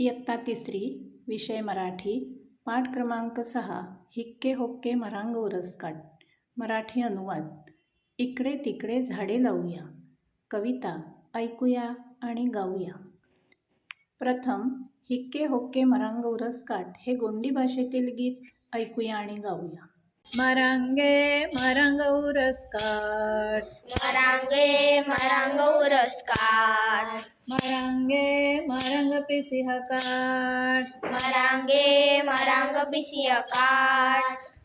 इयत्ता तिसरी विषय मराठी पाठ क्रमांक सहा हिक्के होक्के मरांग उरसकाट मराठी अनुवाद. इकडे तिकडे झाडे लावूया. कविता ऐकूया आणि गाऊया. प्रथम हिक्के होक्के मरांग उरसकाट हे गोंडी भाषेतील गीत ऐकूया आणि गाऊया. मरांगे मरांग उरसकाट मरांगे मरांग उरसकार मरांगे मरंग पिसी हकाट मरांगे मरांग पिसियकार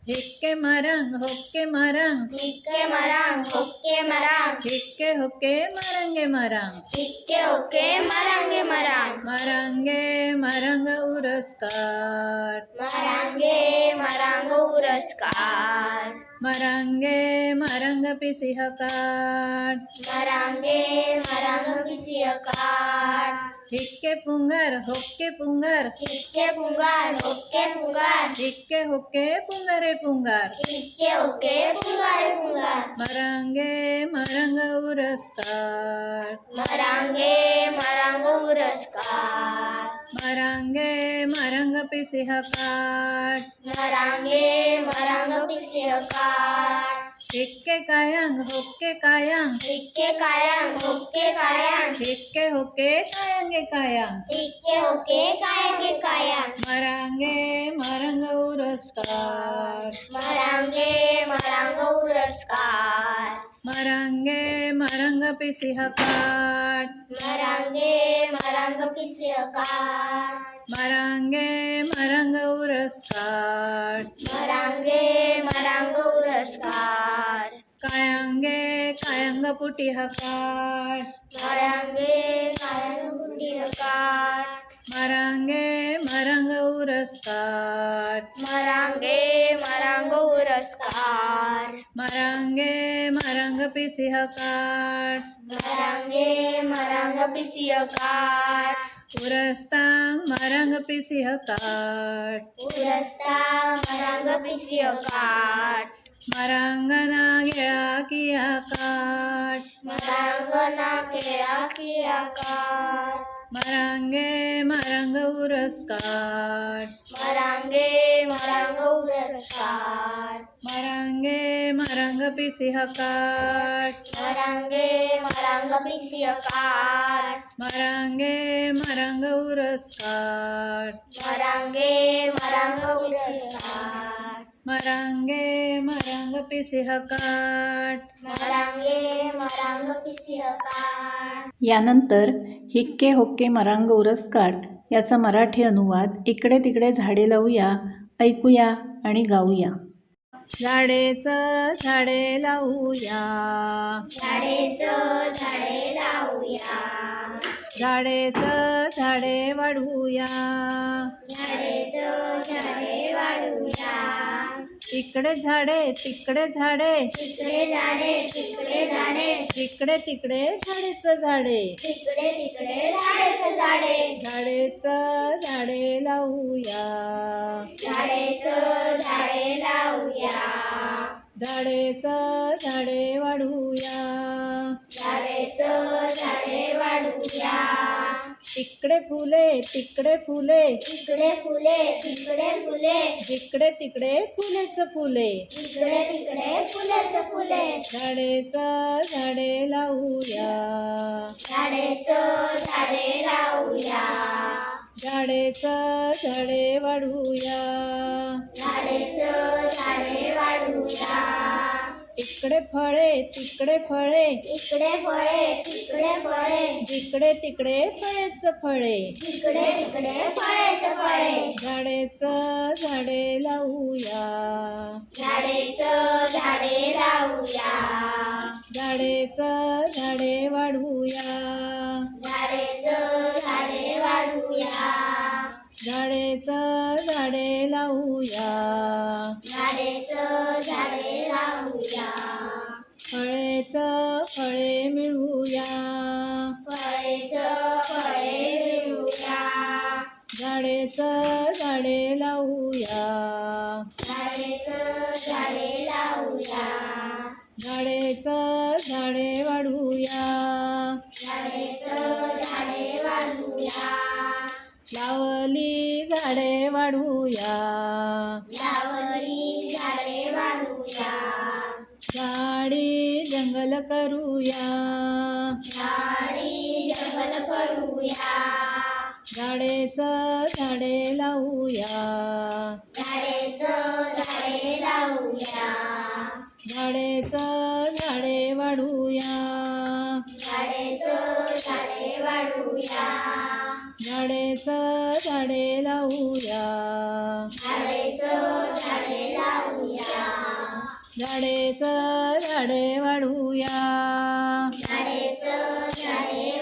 हिक्के मरंग होक्के मरंग. हिक्के मरांग होक्के मरांग. हिक्के होक्के मरंगे मरंग. हिक्के होके मरांगे मरांग. मरंगे मरंग उरसकाट मरांगे मरांग उरसकार. मरंगे मरंग पिसी हकाट मरांगे मरांग पिसियकार हिक्के पुंगर होक्के पुंगर. हिक्के पुंगार होक्के पुंगार. हिक्के होक्के पुंगरे पुंगार. हिक्के होके पुंगार पुंगार. मरंगे मरंग उरसकाट मरांगे मरांग उरसकार. मरंगे मरंग पिसी हकाट मरांगे मरांग पिसियकार हिक्के कायंग होक्के कायंग हिक्के कायांग होक्के कायांग हिक्के होके कायंगे कायंग हिक्के होके कायांगे कायांग मरांगे मरंग उरसकार मरांगे मरांग उरसकार मरांगे मरंग पिसी हकाट मरांगे मरांग पिसियकार मरांगे मरंग उरसकार मरांगे मरांग कायंगे कायंग पुटी हकाट मरांगे कायांग पुटियकार मरांगे मरंग उरसकार। मरांगे मरंग उरसकार। मरांगे मरंग पिसी हकाट मरांगे मरांग पिसियकार उरस्तांग मरंग पिसी हकाट उरस्ता मरांग पिसियकार मरांगना गेळा किया काट मरांगना केळा कियाकार मरांगे मरंग उरसकाट मरांगे मरांग उरसकार। मरांगे मरंग पिसी हकाट मरांगे मरांग पिसियकार मरांगे मरंग उरसकाट मरांगे मरांग उरसकार। मरांगे मरंग पिसी हकाट मरांगे मरांग पिसियकार यानंतर हिक्के होक्के मरांग उरसकाट याचा मराठी अनुवाद इकडे तिकडे झाडे लावूया ऐकूया आणि गाऊया. झाडेच झाडे लावूया. झाडेचं झाडे लावूया. झाडेच झाडे वाढवूया. झाडेचं झाडे वाढूया इकडे झाडे तिकडे झाडे. तिकडे झाडे तिकडे झाडे. तिकडे तिकडे झाडेच झाडे. तिकडे तिकडे झाडेचं झाडे. झाडेच झाडे लावूया. झाडेचं झाडे लावूया. झाडेच झाडे वाढवूया इकडे फुले तिकडे फुले. तिकडे फुले तिकडे फुले. जिकडे तिकडे फुलेच फुले. तिकडे तिकडे फुलेच फुले. झाडेच झाडे लावूया. झाडेचं झाडे लावूया. झाडेच झाडे वाढवूया झाडेचं झाडे वाढूया. इकडे फळे तिकडे फळे. इकडे फळे तिकडे फळे. जिकडे तिकडे फळेच फळे. तिकडे तिकडे फळेच फळे. झाडेच झाडे लावूया. झाडेचं झाडे लावूया. झाडेच झाडे वाढवूया. झाडेच झाडे लावूया. झाडेचं झाडे लावूया. फळेच फळे मिळवूया फळेचं फळे झाडेच झाडे लावूया. झाडेचं झाडे लावूया. झाडेच वाढूया. यावरी झाडे वाढूया. झाडी जंगल करूया. झाडी जंगल करूया. झाडेचं झाडे लावूया. झाडेचं झाडे लावूया. झाडेचं झाडे वाढूया. झाडेचं झाडे वाढूया. झाडेच झाडे लावूया. झाडेच झाडे वाढवूया झाडे